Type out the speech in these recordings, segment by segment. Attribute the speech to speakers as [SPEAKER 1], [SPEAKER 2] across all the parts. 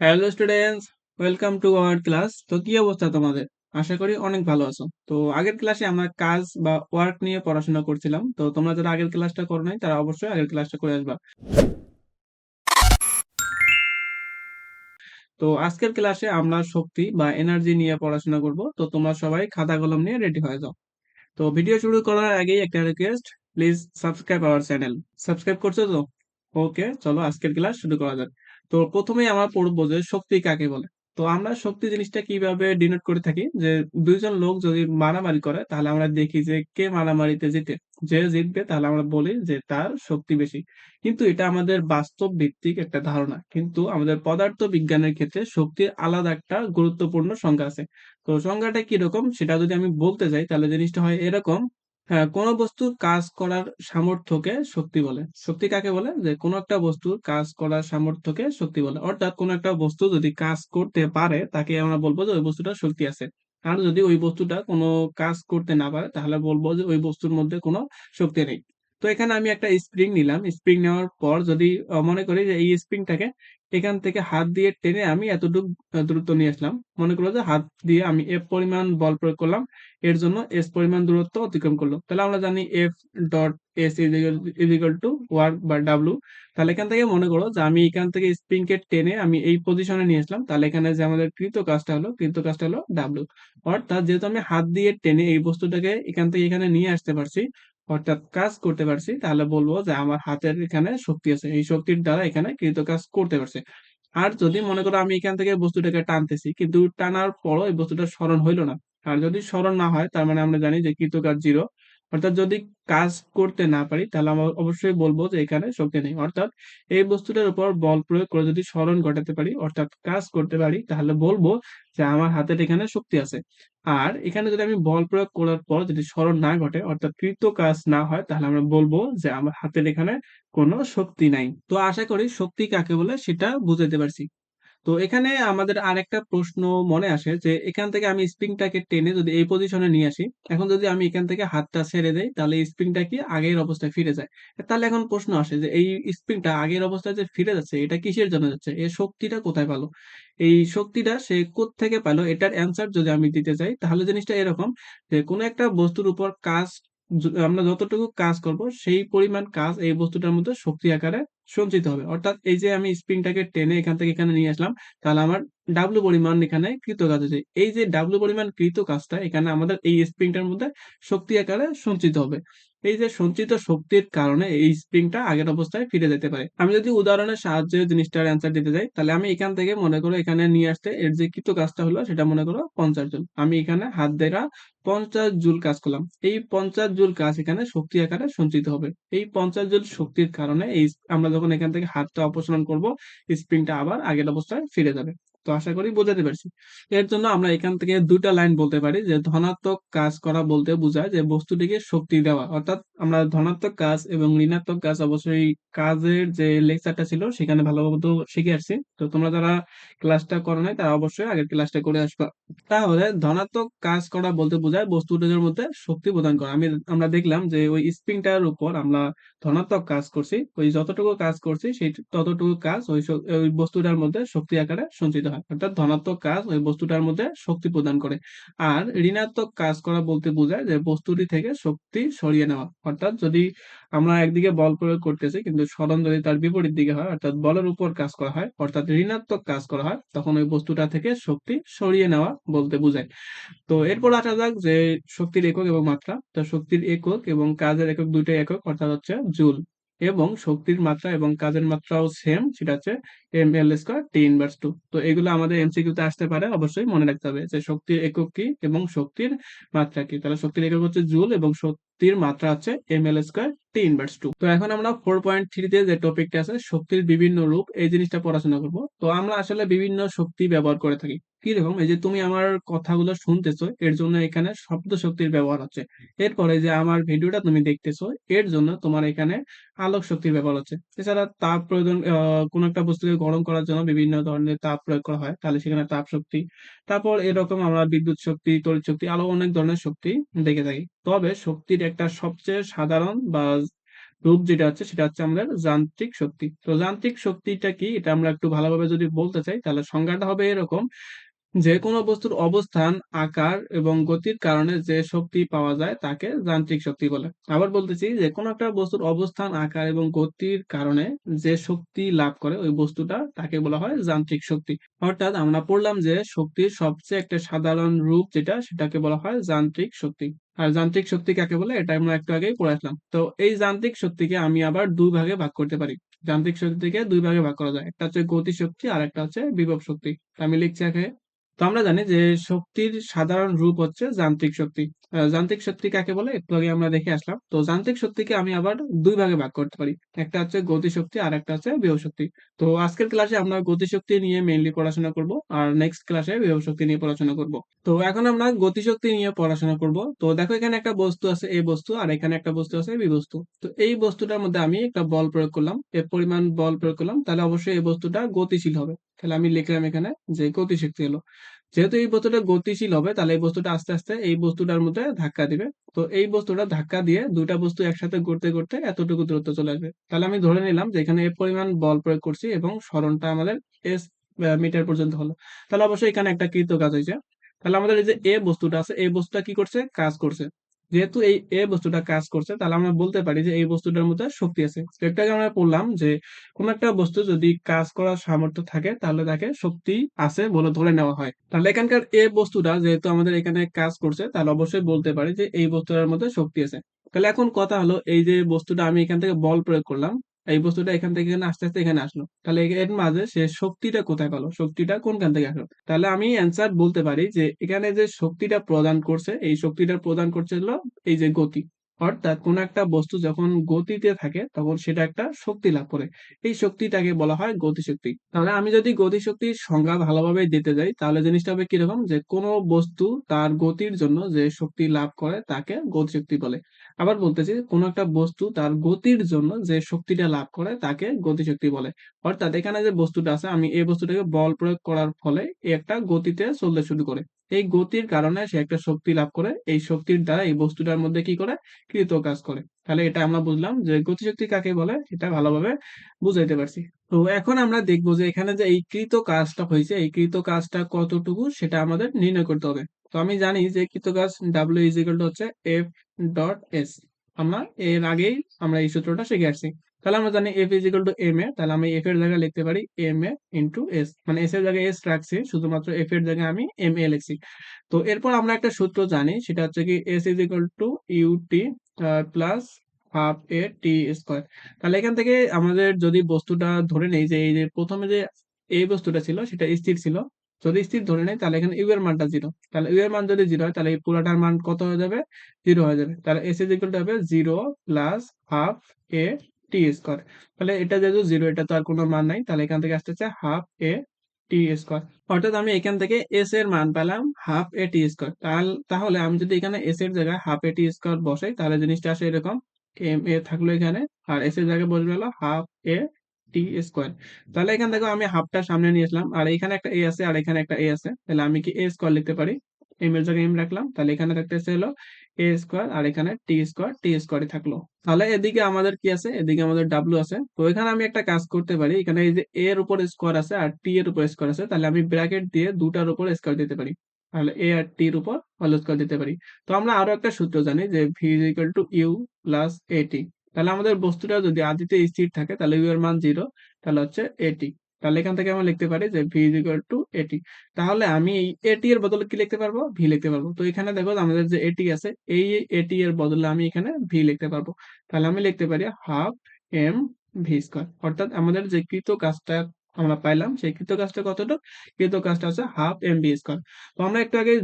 [SPEAKER 1] Hello students welcome to our class তো কি অবস্থা তোমাদের? আশা করি অনেক ভালো আছো। তো আগের ক্লাসে আমরা কাজ বা ওয়ার্ক নিয়ে পড়াশোনা করছিলাম। তো তোমরা যারা আগের ক্লাসটা করো নাই, তারা অবশ্যই আগের ক্লাসটা করে আসবা। তো আজকের ক্লাসে আমরা শক্তি বা এনার্জি নিয়ে পড়াশোনা করব। তো তোমরা সবাই খাতা কলম নিয়ে রেডি হয়ে যাও। তো ভিডিও শুরু করার আগেই একটা request please subscribe our channel subscribe করছ তো? ওকে চলো আজকের ক্লাস শুরু করা যাক। তো প্রথমেই আমরা পড়ব যে শক্তি কাকে বলে। তো আমরা শক্তি জিনিসটা কীভাবে ডিনোট করে থাকি? যে দুইজন লোক যদি মারামারি করে, তাহলে আমরা দেখি যে কে মারামারিতে জিতে। যে জিতবে, তাহলে আমরা বলি যে তার শক্তি বেশি। কিন্তু এটা আমাদের বাস্তব ভিত্তিক একটা ধারণা। কিন্তু আমাদের পদার্থ বিজ্ঞানের ক্ষেত্রে শক্তির আলাদা একটা গুরুত্বপূর্ণ সংজ্ঞা আছে। তো সংজ্ঞাটা কীরকম, সেটা যদি আমি বলতে চাই তাহলে জিনিসটা হয় এরকম কোনো বস্তুর কাজ করার সামর্থ্যকে শক্তি বলে। শক্তি কাকে বলে? যে কোনো একটা বস্তুর কাজ করার সামর্থ্যকে শক্তি বলে। অর্থাৎ কোনো একটা বস্তু যদি কাজ করতে পারে, তাকে আমরা বলব যে ওই বস্তুটা শক্তি আছে। আর যদি ওই বস্তুটা কোনো কাজ করতে না পারে, তাহলে বলব যে ওই বস্তুর মধ্যে কোনো শক্তি নেই। তো এখানে আমি একটা স্প্রিং নিলাম। স্প্রিং নেওয়ার পর যদি মনে করি যে এই স্প্রিংটাকে এখান থেকে হাত দিয়ে টেনে আমি এতটুকু দূরত্ব নিয়ে আসলাম। মনে করো যে হাত দিয়ে আমি এফ পরিমাণ বল প্রয়োগ করলাম, এর জন্য এস পরিমাণ দূরত্ব অতিক্রম করল। তাহলে আমরা জানি F dot S equal to work বা ডাব্লু তাহলে এখান থেকে মনে করো যে আমি এখান থেকে স্প্রিং কে টেনে আমি এই পজিশনে নিয়ে আসলাম। তাহলে এখানে যে আমাদের কৃত কাজটা হলো, কৃত কাজটা হলো ডাব্লু অর্থাৎ যেহেতু আমি হাত দিয়ে টেনে এই বস্তুটাকে এখান থেকে এখানে নিয়ে আসতে পারছি অর্থাৎ কাজ করতে পারছি, তাহলে বলব যে আমার হাতের এখানে শক্তি আছে। এই শক্তির দ্বারা এখানে কৃত কাজ করতে পারছে। আর যদি মনে করো আমি এখান থেকে বস্তুটাকে টানতেছি, কিন্তু টানার পরও এই বস্তুটা স্মরণ হইল না। আর যদি স্মরণ না হয়, তার মানে আমরা জানি যে কৃতকাজ জিরো অর্থাৎ যদি কাজ করতে না পারি, তাহলে আমরা অবশ্যই বলব যে এখানে শক্তি নেই। অর্থাৎ এই বস্তুটার উপর বল প্রয়োগ করে যদি স্মরণ ঘটাতে পারি, অর্থাৎ কাজ করতে পারি, তাহলে বলব যে আমার হাতের এখানে শক্তি আছে। আর এখানে যদি আমি বল প্রয়োগ করার পর যদি স্মরণ না ঘটে, অর্থাৎ কৃত কাজ না হয়, তাহলে আমরা বলব যে আমার হাতের এখানে কোনো শক্তি নাই। তো আশা করি শক্তি কাকে বলে সেটা বুঝাতে পারছি। তো এখানে আমাদের আরেকটা প্রশ্ন মনে আসে যে এখান থেকে আমি স্প্রিংটাকে টেনে যদি এই পজিশনে নিয়ে আসি, এখন যদি আমি এখান থেকে হাতটা ছেড়ে দেই, তাহলে স্প্রিংটা কি আগের অবস্থায় ফিরে যায়? তাহলে এখন প্রশ্ন আসে যে এই স্প্রিংটা আগের অবস্থায় যে ফিরে যাচ্ছে, এটা কিসের জন্য যাচ্ছে? এই শক্তিটা কোথায় পালো? এই শক্তিটা সে থেকে পেল? এটার অ্যান্সার যদি আমি দিতে চাই, তাহলে জিনিসটা এরকম যে কোনো একটা বস্তুর উপর কাজ, আমরা যতটুকু কাজ করব, সেই পরিমাণ কাজ এই বস্তুটার মধ্যে শক্তি আকারে সঞ্চিত হবে। অর্থাৎ এই যে আমি স্প্রিংটাকে টেনে এখান থেকে এখানে নিয়ে আসলাম, তাহলে আমার ডাব্লু পরিমাণ এখানে কৃত কাজ হচ্ছে এই যে ডাব্লু পরিমাণ কৃত কাজটা এখানে আমাদের এই স্প্রিংটার মধ্যে শক্তি আকারে সঞ্চিত হবে। এই যে সঞ্চিত শক্তির কারণে এই স্প্রিংটা আগের অবস্থায় ফিরে যেতে পারে। আমি যদি উদাহরণের সাহায্যে জিনিসটার অ্যান্সার দিতে যাই, তাহলে আমি এখান থেকে মনে করো এখানে নিয়ে আসতে এর যে কৃত কাজটা হলো, সেটা মনে করো পঞ্চাশ জন। আমি এখানে হাত দ্বারা পঞ্চাশ জুল কাজ করলাম। এই পঞ্চাশ জুল কাজ এখানে শক্তি আকারে সঞ্চিত হবে। এই পঞ্চাশ জুল শক্তির কারণে এই আমরা যখন এখান থেকে হাতটা অপসারণ করব, স্প্রিংটা আবার আগের অবস্থায় ফিরে যাবে। তো আশা করি বোঝাতে পারছি। এর জন্য আমরা এখান থেকে দুটা লাইন বলতে পারি যে ধনাত্মক কাজ করা বলতে বোঝায় যে বস্তুটিকে শক্তি দেওয়া, অর্থাৎ আমরা ধনাত্মক কাজ এবং ঋণাত্মক কাজ অবশ্যই কাজের যে লেকচারটা ছিল, সেখানে ভালোভাবে শিখে আসছি। তো তোমরা যারা ক্লাসটা করো নাই, তারা অবশ্যই আগের ক্লাসটা করে আসবা। তাহলে ধনাত্মক কাজ করা বলতে বোঝায় বস্তুটার মধ্যে শক্তি প্রদান করা। আমি, আমরা দেখলাম যে ওই স্প্রিংটার উপর আমরা ধনাত্মক কাজ করছি, ওই যতটুকু কাজ করছি, সেই ততটুকু কাজ ওই ওই বস্তুটার মধ্যে শক্তি আকারে সঞ্চিত হয়। অর্থাৎ ধনাত্মক কাজ ওই বস্তুটার মধ্যে শক্তি প্রদান করে। আর ঋণাত্মক কাজ করা বলতে বোঝায় যে বস্তুটি থেকে শক্তি সরিয়ে নেওয়া। অর্থাৎ যদি আমরা একদিকে বল প্রয়োগ করতেছি, কিন্তু সরণ যদি তার বিপরীত দিকে হয়, অর্থাৎ বলের উপর কাজ করা হয়, অর্থাৎ ঋণাত্মক কাজ করা হয়, তখন ওই বস্তুটা থেকে শক্তি সরিয়ে নেওয়া বলতে বোঝায়। তো এরপর আসা যাক যে শক্তির একক এবং মাত্রা। তো শক্তির একক এবং কাজের একক দুইটাই একক, অর্থাৎ হচ্ছে জুল। এবং শক্তির মাত্রা এবং কাজের মাত্রাও সেম সেটা হচ্ছে M L square T inverse two তো এগুলো আমাদের এমসিকিউ তে আসতে পারে, অবশ্যই মনে রাখতে হবে যে শক্তির একক কি এবং শক্তির মাত্রা কি। তাহলে শক্তির একক হচ্ছে জুল এবং শক্তির মাত্রা হচ্ছে M L square T inverse two তো এখন আমরা ফোর পয়েন্ট থ্রিতে যে টপিকটা আছে, শক্তির বিভিন্ন রূপ, এই জিনিসটা পড়াশোনা করব। তো আমরা আসলে বিভিন্ন শক্তি ব্যবহার করে থাকি। কীরকম? এই যে তুমি আমার কথাগুলো শুনতেছো, এর জন্য এখানে শব্দ শক্তির ব্যবহার হচ্ছে। এরপরে যে আমার ভিডিওটা তুমি দেখতেছো, এর জন্য তোমার এখানে আলোক শক্তির ব্যবহার হচ্ছে। এছাড়া তাপ প্রয়োজন কোনো একটা বস্তুকে গরম করার জন্য বিভিন্ন ধরনের তাপ প্রয়োগ করা হয়। তাহলে সেখানে তাপ শক্তি, তারপর এরকম আমরা বিদ্যুৎ শক্তি, তড়িৎ শক্তি, আরও অনেক ধরনের শক্তি দেখে থাকি। তবে শক্তির একটা সবচেয়ে সাধারণ বা রূপ যেটা হচ্ছে, সেটা হচ্ছে আমাদের যান্ত্রিক শক্তি। তো যান্ত্রিক শক্তিটা কি? এটা আমরা একটু ভালোভাবে যদি বলতে চাই, তাহলে সংজ্ঞাটা হবে এরকম যে কোনো বস্তুর অবস্থান, আকার এবং গতির কারণে যে শক্তি পাওয়া যায় তাকে যান্ত্রিক শক্তি বলে। আবার বলতেছি যে কোনো একটা বস্তুর অবস্থান, আকার এবং গতির কারণে যে শক্তি লাভ করে ওই বস্তুটা তাকে বলা হয় যান্ত্রিক শক্তি। অর্থাৎ আমরা পড়লাম যে শক্তির সবচেয়ে একটা সাধারণ রূপ যেটা, সেটাকে বলা হয় যান্ত্রিক শক্তি। আর যান্ত্রিক শক্তি কাকে বলে? এটা আমরা একটু আগেই পড়ে আসলাম। তো এই যান্ত্রিক শক্তিকে আমি আবার দুই ভাগে ভাগ করতে পারি। যান্ত্রিক শক্তিকে দুই ভাগে ভাগ করা যায়। একটা হচ্ছে গতি শক্তি আর একটা হচ্ছে বিভব শক্তি। আমি লিখছি এখানে তো আমরা জানি যে শক্তির সাধারণ রূপ হচ্ছে যান্ত্রিক শক্তি। যান্ত্রিক শক্তি কাকে বলে? একটু আগে আমরা দেখে আসলাম। তো যান্ত্রিক শক্তিকে আমি আবার দুই ভাগে ভাগ করতে পারি। একটা হচ্ছে গতি শক্তি আর একটা হচ্ছে বিভব শক্তি। তো আজকের ক্লাসে আমরা গতি শক্তি নিয়ে মেইনলি পড়াশোনা করব আর নেক্সট ক্লাসে বিভব শক্তি নিয়ে পড়াশোনা করব। তো এখন আমরা গতিশক্তি নিয়ে পড়াশোনা করব। তো দেখো এখানে একটা বস্তু আছে, এই বস্তু, আর এখানে একটা বস্তু আছে বি বস্তু। তো এই বস্তুটার মধ্যে আমি একটা বল প্রয়োগ করলাম, এর পরিমাণ বল প্রয়োগ করলাম, তাহলে অবশ্যই এই বস্তুটা গতিশীল হবে। তাহলে আমি লিখলাম এখানে যে গতি শক্তি হলো। যেহেতু এই বস্তুটা গতিশীল হবে, তাহলে এই বস্তুটা আস্তে আস্তে এই বস্তুটার মধ্যে ধাক্কা দিবে। তো এই বস্তুটা ধাক্কা দিয়ে দুইটা বস্তু একসাথে ঘুরতে ঘুরতে এতটুকু দূরত্ব চলে আসবে। তাহলে আমি ধরে নিলাম যে এখানে এ পরিমাণ বল প্রয়োগ করছি এবং সরণটা আমাদের এস মিটার পর্যন্ত হলো। তাহলে অবশ্যই এখানে একটা কৃত কাজ হয়েছে। তাহলে আমাদের এই যে এ বস্তুটা আছে, এই বস্তুটা কি করছে? কাজ করছে। যেহেতু এই এ বস্তুটা কাজ করছে, তাহলে আমরা বলতে পারি যে এই বস্তুটার মধ্যে শক্তি আছে। একটু আমরা বললাম যে কোন একটা বস্তু যদি কাজ করার সামর্থ্য থাকে, তাহলে তাকে শক্তি আছে বলে ধরে নেওয়া হয়। তাহলে এখানকার এ বস্তুটা যেহেতু আমাদের এখানে কাজ করছে, তাহলে অবশ্যই বলতে পারি যে এই বস্তুটার মধ্যে শক্তি আছে। তাহলে এখন কথা হলো, এই যে বস্তুটা আমি এখান থেকে বল প্রয়োগ করলাম এই বস্তুটা এখান থেকে এখানে আস্তে আস্তে এখানে আসলো। তাহলে এর মাঝে সে শক্তিটা কোথায় পেল শক্তিটা কোনখান থেকে আসলো? তাহলে আমি অ্যান্সার বলতে পারি যে এখানে যে শক্তিটা প্রদান করছে, এই শক্তিটা প্রদান করছে হলো এই যে গতি। অর্থাৎ কোন একটা বস্তু যখন গতিতে থাকে, তখন সেটা একটা শক্তি লাভ করে। এই শক্তিটাকে বলা হয় গতিশক্তি। তাহলে আমি যদি গতিশক্তির সংজ্ঞা ভালোভাবে দিতে যাই, তাহলে জিনিসটা হবে কীরকম? যে কোনো বস্তু তার গতির জন্য যে শক্তি লাভ করে, তাকে গতিশক্তি বলে। আবার বলতেছি কোন একটা বস্তু তার গতির জন্য যে শক্তিটা লাভ করে তাকে গতিশক্তি বলে। অর্থাৎ এখানে যে বস্তুটা আছে, আমি এই বস্তুটাকে বল প্রয়োগ করার ফলে একটা গতিতে চলতে শুরু করে। এই গতির কারণে সে একটা শক্তি লাভ করে। এই শক্তির দ্বারা এই বস্তুটার মধ্যে কি করে? কৃত কাজ করে। তাহলে এটা আমরা বুঝলাম যে গতিশক্তি কাকে বলে? এটা ভালোভাবে বুঝাইতে পারছি। তো এখন আমরা দেখব যে এখানে যে এই কৃত কাজটা হয়েছে, এই কৃত কাজটা কতটুকু সেটা আমাদের নির্ণয় করতে হবে। তো আমি জানি যে কৃত কাজ ডাব্লিউ ইজ হচ্ছে এফ ডট এস আমরা এর আগেই আমরা এই সূত্রটা শিখে আসছি। তাহলে আমরা জানি F is equal to M A, তাহলে আমি এফ এর জায়গায় লিখতে পারি এম এ ইন্টু এস মানে এস এর জায়গায় এস রাখছি, শুধুমাত্র এফ এর জায়গায় আমি এম এ লিখছি। তো এরপর আমরা একটা সূত্র জানি, সেটা হচ্ছে কি S is equal to U T plus half A T square তাহলে এখান থেকে আমাদের যদি বস্তুটা ধরে নেই যে এই যে প্রথমে যে এই বস্তুটা ছিল, সেটা স্থির ছিল। যদি স্থির ধরে নেই, তাহলে এখানে ইউ এর মানটা জিরো তাহলে ইউ এর মান যদি জিরো হয়, তাহলে এই পুরোটার মান কত হয়ে যাবে? জিরো হয়ে যাবে। তাহলে এস ইজ ইকুয়াল টু হবে zero plus half A T square তাহলে এটা যেহেতু জিরো এটা তো আর কোনো মান নাই, তাহলে এখান থেকে আসতেছে হাফ এ টি স্কোয়ার অর্থাৎ আমি এখান থেকে এস এর মান পেলাম হাফ এ টি স্কোয়ার তাহলে আমি যদি এখানে এস এর জায়গায় হাফ এ টি স্কোয়ার বসাই, তাহলে জিনিসটা আসে এরকম এম এ থাকল এখানে, আর এস এর জায়গায় বসবে হলো হাফ এ টি স্কোয়ার তাহলে এখান থেকে আমি হাফটা সামনে নিয়ে আসলাম, আর এখানে একটা এ আছে, আর এখানে একটা এ আছে। তাহলে আমি কি এ স্কোয়ার লিখতে পারি? এম এর জায়গায় এম রাখলাম, তাহলে এখানে থাকতেছে হলো এ স্কোয়ার আর এখানে টি স্কোয়ার টি স্কোয়ারই থাকল। তাহলে এদিকে আমাদের কি আছে? এদিকে আমাদের ডাব্লু আছে। তো এখানে আমি একটা কাজ করতে পারি। এখানে এই যে এ এর উপর স্কোয়ার আছে আর টি এর উপর স্কোয়ার আছে, তাহলে আমি ব্র্যাকেট দিয়ে দুটার উপর স্কোয়ার দিতে পারি। তাহলে এ আর টি এর উপর হোল স্কোয়ার দিতে পারি। তো আমরা আরও একটা সূত্র জানি যে V equal to U plus A T তাহলে আমাদের বস্তুটা যদি আদিতে স্থির থাকে, তাহলে ইউ এর মান জিরো তাহলে হচ্ছে এটি তাহলে এখান থেকে আমরা লিখতে পারি যে ভি ইজ ইকুয়াল টু এটি তাহলে আমি এই এটি এর বদলে কি লিখতে পারব? ভি লিখতে পারব। তো এখানে দেখো আমাদের যে এটি আছে, এই এটি এর বদলে আমি এখানে ভি লিখতে পারব। তাহলে আমি লিখতে পারি হাফ এম ভি স্কোয়ার অর্থাৎ আমাদের যে কৃত কাজটা আমরা পাইলাম, সেই কৃত কাজটা কতটুকু? কৃত কাজটা হচ্ছে হাফ এম বি স্কোয়ার তো আমরা একটু আগে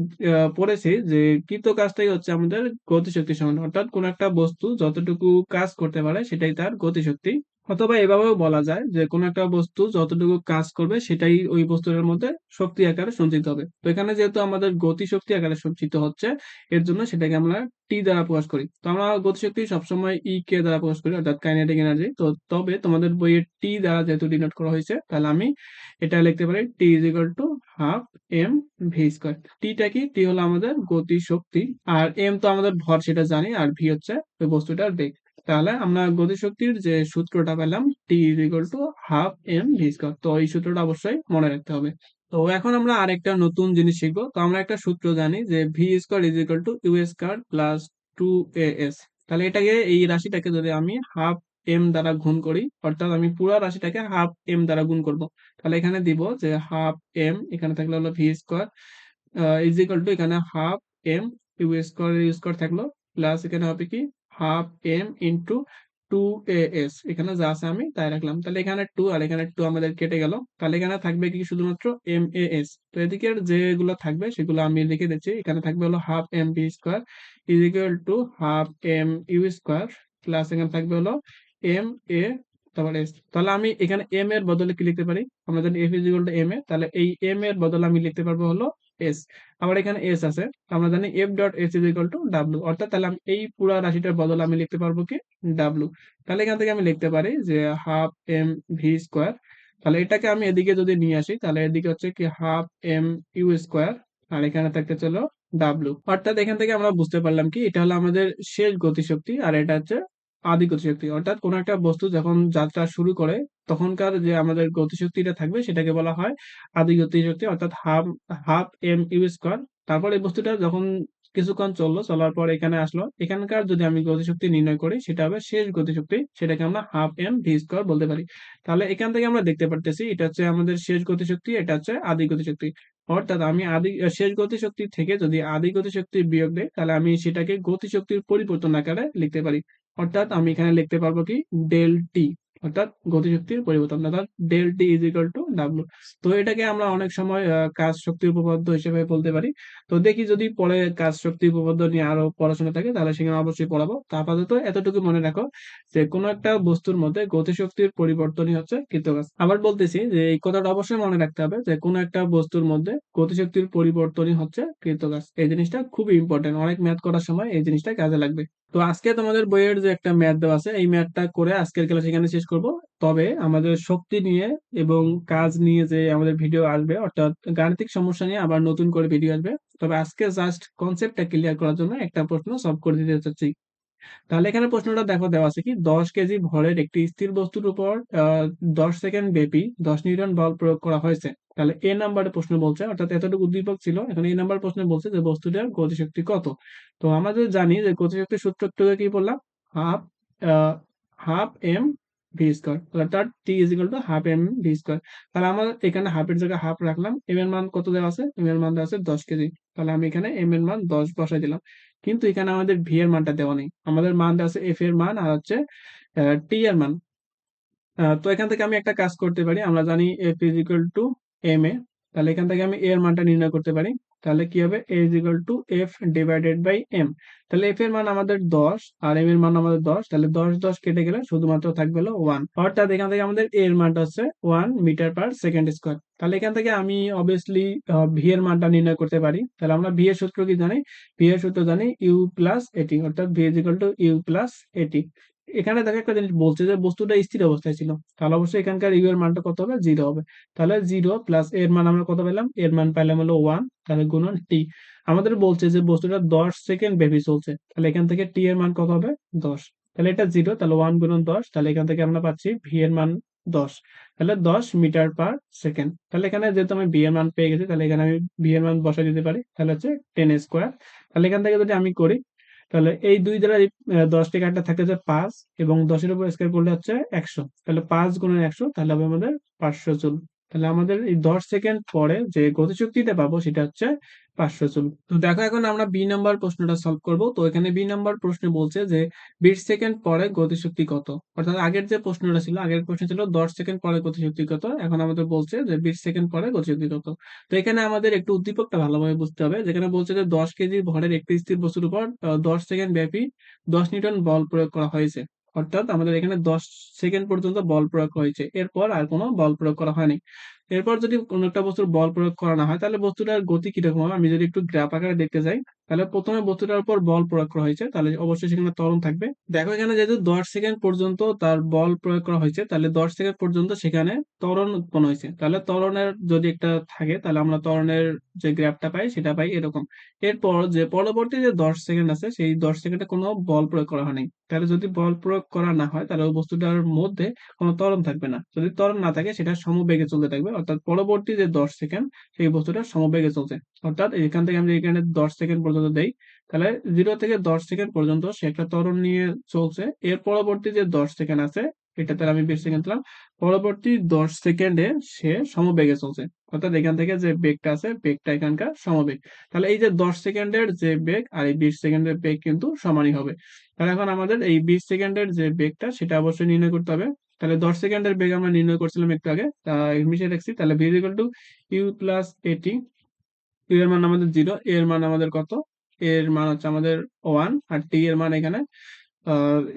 [SPEAKER 1] পড়েছি যে কৃত কাজটাই হচ্ছে আমাদের গতিশক্তি সমান। অর্থাৎ কোন একটা বস্তু যতটুকু কাজ করতে পারে, সেটাই তার গতিশক্তি অথবা এভাবেও বলা যায় যে, কোনো একটা বস্তু যতটুকু কাজ করবে, সেটাই ওই বস্তুটার মধ্যে শক্তি আকারে সঞ্চিত হবে। তো এখানে যেহেতু আমাদের গতি শক্তি আকারে সঞ্চিত হচ্ছে, এর জন্য সেটাকে আমরা টি দ্বারা প্রকাশ করি। তো আমরা গতিশক্তি সবসময় ই কে দ্বারা প্রকাশ করি, অর্থাৎ কাইনেটিক এনার্জি তো তবে তোমাদের বইয়ে টি দ্বারা যেহেতু ডিনোট করা হয়েছে, তাহলে আমি এটা লিখতে পারি T is equal to half M V square টিটা কি? টি হলো আমাদের গতি শক্তি আর এম তো আমাদের ভর, সেটা জানি। আর ভি হচ্ছে ওই বস্তুটার বেগ তাহলে আমরা গতিশক্তির যে সূত্রটা পেলাম T is equal to half M V square তো এই সূত্রটা অবশ্যই মনে রাখতে হবে। তো এখন আমরা আরেকটা নতুন জিনিস শিখব। তো আমরা একটা সূত্র জানি যে V square is equal to U square plus two A S তাহলে এটাকে, এই রাশিটাকে যদি আমি হাফ এম দ্বারা গুণ করি, অর্থাৎ আমি পুরো রাশিটাকে হাফ এম দ্বারা গুণ করব, তাহলে এখানে দিব যে হাফ এম এখানে থাকলে হলো V square is equal to এখানে half M U square U square থাকল প্লাস এখানে হবে কি half M into two S এখানে যা আছে আমি তাই রাখলাম। তাহলে এখানে টু আর এখানে টু আমাদের কেটে গেল। তাহলে এখানে থাকবে কি শুধুমাত্র এম এ এস তো এদিকের যেগুলো থাকবে সেগুলো আমি লিখে দিচ্ছি। এখানে থাকবে হলো half M B square is equal to half M U square plus এখানে থাকবে হলো এম এ এস তাহলে আমি এখানে এম এর বদলে কি লিখতে পারি? আমরা জানি F is equal to M A তাহলে এই এম এর বদলে আমি লিখতে পারব হলো এস আবার এখানে এস আছে। আমরা জানি F dot S is equal to W অর্থাৎ তাহলে আমি এই পুরো রাশিটার বদলে আমি লিখতে পারব কি? ডাব্লু তাহলে এখান থেকে আমি লিখতে পারি যে হাফ এম ভি স্কোয়ার তাহলে এটাকে আমি এদিকে যদি নিয়ে আসি, তাহলে এদিকে হচ্ছে কি হাফ এম ইউ স্কোয়ার আর এখানে থাকতে চলো ডাব্লু অর্থাৎ এখান থেকে আমরা বুঝতে পারলাম কি, এটা হলো আমাদের শেষ গতিশক্তি, আর এটা হচ্ছে আদি গতিশক্তি। অর্থাৎ কোন একটা বস্তু যখন যাত্রা শুরু করে তখনকার যে আমাদের গতিশক্তিটা থাকবে সেটাকে বলা হয় আদি গতিশক্তি, অর্থাৎ half half M U square তারপর এই বস্তুটা যখন কিছুক্ষণ চলল, চলার পর এখানে আসলো। এখানকার যদি আমি গতিশক্তি নির্ণয় করি, সেটা হবে শেষ গতিশক্তি, সেটাকে আমরা হাফ এম ভি স্কোয়ার বলতে পারি। তাহলে এখান থেকে আমরা দেখতে পারতেছি, এটা হচ্ছে আমাদের শেষ গতিশক্তি, এটা হচ্ছে আদি গতিশক্তি। অর্থাৎ আমি আদি শেষ গতিশক্তি থেকে যদি আদি গতিশক্তি বিয়োগ দেয় তাহলে আমি সেটাকে গতিশক্তির পরিবর্তন আকারে লিখতে পারি। অর্থাৎ আমি এখানে লিখতে পারব কি? Del T. অর্থাৎ গতিশক্তির পরিবর্তন, অর্থাৎ del T is equal to W তো এটাকে আমরা অনেক সময় কাজ শক্তি উপপাদ্য হিসেবে বলতে পারি। তো দেখি যদি পরে কাজ শক্তি উপপাদ্য নিয়ে আরও পড়াশোনা থাকে, তাহলে সেখানে অবশ্যই পড়াবো। আপাতত এতটুকু মনে রাখো যে কোনো একটা বস্তুর মধ্যে গতিশক্তির পরিবর্তনই হচ্ছে কৃতকাজ আবার বলতেছি যে এই কথাটা অবশ্যই মনে রাখতে হবে যে কোনো একটা বস্তুর মধ্যে গতিশক্তির পরিবর্তনই হচ্ছে কৃতকাজ এই জিনিসটা খুবই ইম্পর্টেন্ট অনেক ম্যাথ করার সময় এই জিনিসটা কাজে লাগবে। তো আজকে তোমাদের বইয়ের যে একটা ম্যাথ দেওয়া আছে, এই ম্যাথটা করে আজকের ক্লাস এখানে শেষ করব। তবে আমাদের শক্তি নিয়ে এবং কাজ নিয়ে যে আমাদের ভিডিও আসবে, অর্থাৎ গাণিতিক সমস্যা নিয়ে আবার নতুন করে ভিডিও আসবে। তবে আজকে জাস্ট কনসেপ্টটা ক্লিয়ার করার জন্য একটা প্রশ্ন সলভ করে দিতে চাচ্ছি। তাহলে এখানে প্রশ্নটা দেখো দেওয়া আছে কি, দশ কেজি ভরের একটি স্থির বস্তুর উপর দশ সেকেন্ড ব্যাপী দশ নিউটন বল প্রয়োগ করা হয়েছে। তাহলে এ নাম্বারে প্রশ্ন বলছে, অর্থাৎ এতটুকু উদ্দীপক ছিল, এখন এই নাম্বার প্রশ্ন বলছে যে বস্তুটার গতিশক্তি কত। তো আমাদের জানি যে গতিশক্তির সূত্রটাকে কি বললাম, half half M V square অর্থাৎ T is equal to half M V square. তাহলে আমার এখানে হাফের জায়গায় হাফ রাখলাম এম এর মান কত দেওয়া আছে এম এর মান দেওয়া আছে দশ কেজি। তাহলে আমি এখানে এম এর মান দশ বসাই দিলাম। কিন্তু এখানে আমাদের ভি এর মানটা দেওয়া নেই। আমাদের মান দেওয়া আছে এফ এর মান আর হচ্ছে টি এর মান। তো এখান থেকে আমি একটা কাজ করতে পারি। আমরা জানি F is equal to M A. তাহলে এখান থেকে আমি এ এর মানটা নির্ণয় করতে পারি। তাহলে কি হবে? A is equal to F divided by M তাহলে এফ এর মান আমাদের দশ, আর এম এর মান আমাদের দশ। তাহলে দশ দশ কেটে গেলে শুধুমাত্র থাকবে ওয়ান অর্থাৎ এখান থেকে আমাদের এর মানটা হচ্ছে one metre per second square তাহলে এখান থেকে আমি অবভিয়াসলি ভি এর মানটা নির্ণয় করতে পারি। তাহলে আমরা ভি এর সূত্র কি জানি? ভি এর সূত্র জানি ইউ প্লাস এটি অর্থাৎ V is equal to U plus A T এখানে দেখো একটা জিনিস, বলছে যে বস্তুটা স্থির অবস্থায় ছিল। তাহলে অবশ্যই এখানকার ইউ এর মানটা কত হবে? জিরো হবে। তাহলে জিরো প্লাস এর মান আমরা কত পেলাম? এর মান পাইলাম হলো ওয়ান তাহলে গুণন টি আমাদের বলছে যে বস্তুটা দশ সেকেন্ড ব্যাপী চলছে। তাহলে এখান থেকে টি এর মান কত হবে? দশ। তাহলে এটা জিরো তাহলে ওয়ান গুণন দশ, তাহলে এখান থেকে আমরা পাচ্ছি ভি এর মান দশ। তাহলে দশ মিটার পার সেকেন্ড তাহলে এখানে যেহেতু আমি বি এর মান পেয়ে গেছি, তাহলে এখানে আমি বি এর মান বসাই দিতে পারি। তাহলে হচ্ছে টেন স্কোয়ার তাহলে এখান থেকে যদি আমি করি তাহলে এই দুই দ্বারা দশটি একটা থাকে যে পাঁচ এবং দশের উপর স্কোয়ার করলে হচ্ছে একশো। তাহলে পাঁচ গুণের একশো, তাহলে হবে আমাদের পাঁচশো জুল তাহলে আমাদের এই দশ সেকেন্ড পরে যে গতিশক্তিটা পাবো সেটা হচ্ছে পাঁচশো জুল তো দেখো এখন আমরা বি নাম্বার প্রশ্নটা সলভ করব। তো এখানে বি নাম্বার প্রশ্ন বলছে যে বিশ সেকেন্ড পরে গতিশক্তি কত? অর্থাৎ আগের যে প্রশ্নটা ছিল, আগের প্রশ্ন ছিল দশ সেকেন্ড পরে গতিশক্তি কত? এখন আমাদের বলছে যে বিশ সেকেন্ড পরে গতিশক্তি কত? তো এখানে আমাদের একটু উদ্দীপকটা ভালোভাবে বুঝতে হবে। যেখানে বলছে যে দশ কেজি ভরের একটি স্থির বস্তুর উপর দশ সেকেন্ড ব্যাপী দশ নিউটন বল প্রয়োগ করা হয়েছে। অর্থাৎ আমাদের এখানে দশ সেকেন্ড পর্যন্ত বল প্রয়োগ হয়েছে। এরপর আর কোনো বল প্রয়োগ করা হয়নি। এরপর যদি কোনো একটা বস্তুর বল প্রয়োগ করা না হয়, তাহলে বস্তুটার গতি কীরকম হবে? আমি যদি একটু গ্রাফ আকারে দেখতে যাই তাহলে প্রথমে বস্তুটার উপর বল প্রয়োগ করা হয়েছে, তাহলে অবশ্যই সেখানে ত্বরণ থাকবে। দেখো এখানে যেহেতু দশ সেকেন্ড পর্যন্ত তার বল প্রয়োগ করা হয়েছে, তাহলে দশ সেকেন্ড পর্যন্ত সেখানে ত্বরণ উৎপন্ন হয়েছে। তাহলে ত্বরণের যদি একটা থাকে, তাহলে আমরা ত্বরণের যে গ্রাফটা পাই, সেটা পাই এরকম। এরপর যে পরবর্তী যে দশ সেকেন্ড আছে, সেই দশ সেকেন্ডে কোনো বল প্রয়োগ করা হয়নি। তাহলে যদি বল প্রয়োগ করা না হয়, তাহলে ওই বস্তুটার মধ্যে কোনো ত্বরণ থাকবে না। যদি ত্বরণ না থাকে, সেটা সমবেগে চলতে থাকবে, অর্থাৎ পরবর্তী যে দশ সেকেন্ড, সেই বস্তুটা সমবেগে চলছে। অর্থাৎ এখান থেকে আমরা এখানে দশ সেকেন্ড পর্যন্ত দেই। তাহলে জিরো থেকে দশ সেকেন্ড পর্যন্ত সে একটা ত্বরণ নিয়ে চলছে। এর পরবর্তী যে দশ সেকেন্ড আছে এটাতে আমি বিশ সেকেন্ড দিলাম পরবর্তী দশ সেকেন্ডে সে সমবেগে চলছে। অর্থাৎ এখান থেকে যে বেগটা আছে, বেগটা এখানকার সমবেগ। তাহলে এই যে দশ সেকেন্ডের যে বেগ আর এই বিশ সেকেন্ডের বেগ কিন্তু সমানই হবে। তাহলে এখন আমাদের এই বিশ সেকেন্ডের যে বেগটা, সেটা অবশ্যই নির্ণয় করতে হবে। তাহলে দশ সেকেন্ডের বেগ আমরা নির্ণয় করছিলাম একটু আগে, তা মিশিয়ে রাখছি তাহলে V equal to U plus A T U এর মান আমাদের জিরো এর মান আমাদের কত? এর মান হচ্ছে আমাদের ওয়ান আর টি এর মান এখানে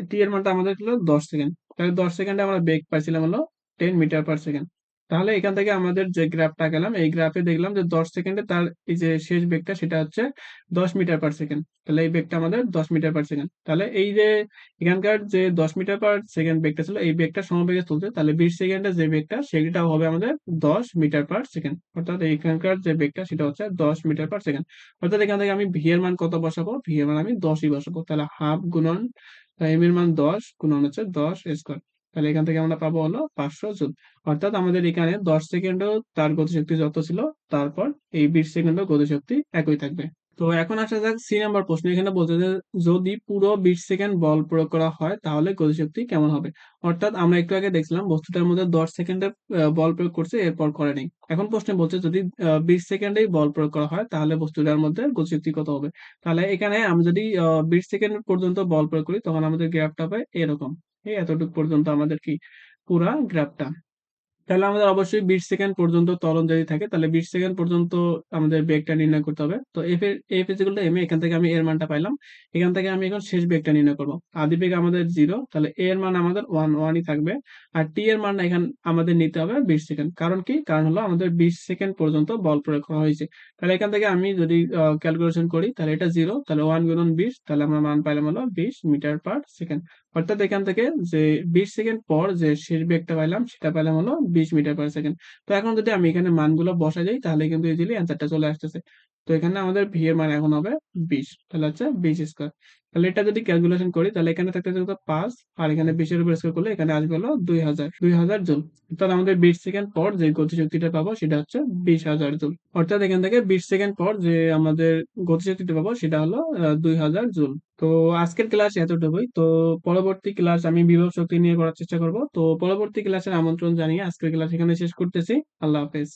[SPEAKER 1] টি এর মানটা আমাদের ছিল দশ সেকেন্ড তাহলে দশ সেকেন্ডে আমরা বেগ পাইছিলাম হলো টেন মিটার পার সেকেন্ড তাহলে এখান থেকে আমাদের যে গ্রাফটা গেলাম, এই গ্রাফে দেখলাম যে দশ সেকেন্ডে তার এই যে শেষ বেগটা সেটা হচ্ছে দশ মিটার পার সেকেন্ড তাহলে এই বেগটা আমাদের দশ মিটার পার সেকেন্ড তাহলে এই যে এখানকার যে দশ মিটার পার সেকেন্ড বেগটা ছিল, এই বেগটা সমবেগে চলছে। তাহলে বিশ সেকেন্ডে যে বেগটা সেটা হবে আমাদের দশ মিটার পার সেকেন্ড অর্থাৎ এখানকার যে বেগটা, সেটা হচ্ছে দশ মিটার পার সেকেন্ড অর্থাৎ এখান থেকে আমি ভি মান কত বসাবো? ভি মান আমি দশই বসাবো। তাহলে হাফ গুণন এম এর মান দশ, গুণন হচ্ছে দশ স্কোয়ার তাহলে এখান থেকে আমরা পাবো হলো পাঁচশো জুল অর্থাৎ আমাদের এখানে দশ সেকেন্ডও তার গতিশক্তি যত ছিল, তারপর এই বিশ সেকেন্ডও গতিশক্তি একই থাকবে। তো এখন আসা যাক সি নাম্বার প্রশ্ন। এখানে বলছে যে, যদি পুরো বিশ সেকেন্ড বল প্রয়োগ করা হয়, তাহলে গতিশক্তি কেমন হবে? অর্থাৎ আমরা একটু আগে দেখছিলাম বস্তুটার মধ্যে দশ সেকেন্ডে বল প্রয়োগ করছে, এরপর করেনি এখন প্রশ্নে বলছে যদি বিশ সেকেন্ডেই বল প্রয়োগ করা হয়, তাহলে বস্তুটার মধ্যে গতিশক্তি কত হবে? তাহলে এখানে আমি যদি বিশ সেকেন্ড পর্যন্ত বল প্রয়োগ করি, তখন আমাদের গ্রাফটা হবে এরকম। এই এতটুকু পর্যন্ত আমাদের কি? পুরা গ্রাফটা। তাহলে আমাদের অবশ্যই বিশ সেকেন্ড পর্যন্ত ত্বরণ যদি থাকে, তাহলে বিশ সেকেন্ড পর্যন্ত আমাদের বেগটা নির্ণয় করতে হবে। তো এফ এর এফ টু এম এখান থেকে আমি এর মানটা পাইলাম। এখান থেকে আমি এখন শেষ বেগটা নির্ণয় করব। আদি বেগ আমাদের জিরো, তাহলে এ এর মান আমাদের ওয়ান, ওয়ানই থাকবে। আর টি এর মান এখান আমাদের নিতে হবে বিশ সেকেন্ড। কারণ কি? কারণ হলো আমাদের বিশ সেকেন্ড পর্যন্ত বল প্রয়োগ করা হয়েছে। তাহলে এখান থেকে আমি যদি ক্যালকুলেশন করি, তাহলে এটা জিরো, তাহলে ওয়ান গুণন বিশ, তাহলে আমরা মান পাইলাম হলো বিশ মিটার পার সেকেন্ড। অর্থাৎ এখান থেকে যে বিশ সেকেন্ড পর যে শেষ বেগটা পাইলাম, সেটা পাইলাম হলো বিশ মিটার পার সেকেন্ড তো এখন যদি আমি এখানে মানগুলো বসা যাই তাহলে কিন্তু ইজিলি অ্যান্সারটা চলে আসতেছে। তো এখানে আমাদের ভি এর মান এখন হবে বিশ। তাহলে হচ্ছে বিশ স্কোয়ার তাহলে এটা যদি ক্যালকুলেশন করি, তাহলে এখানে থাকতে থাকতে পাঁচ। আর এখানে বিশের উপর স্কোয়ার করলে এখানে আসবে হলো দুই হাজার। দুই হাজার জুল। তাহলে আমাদের বিশ সেকেন্ড পর যে গতিশক্তিটা পাবো, সেটা হচ্ছে বিশ হাজার জুল। অর্থাৎ এখান থেকে বিশ সেকেন্ড পর যে আমাদের গতিশক্তিটা পাবো, সেটা হলো দুই হাজার জুল। তো আজকের ক্লাস এতটুকুই। তো পরবর্তী ক্লাস আমি বিভব শক্তি নিয়ে করার চেষ্টা করব। তো পরবর্তী ক্লাসের আমন্ত্রণ জানিয়ে আজকের ক্লাস এখানে শেষ করতেছি। আল্লাহ হাফেজ।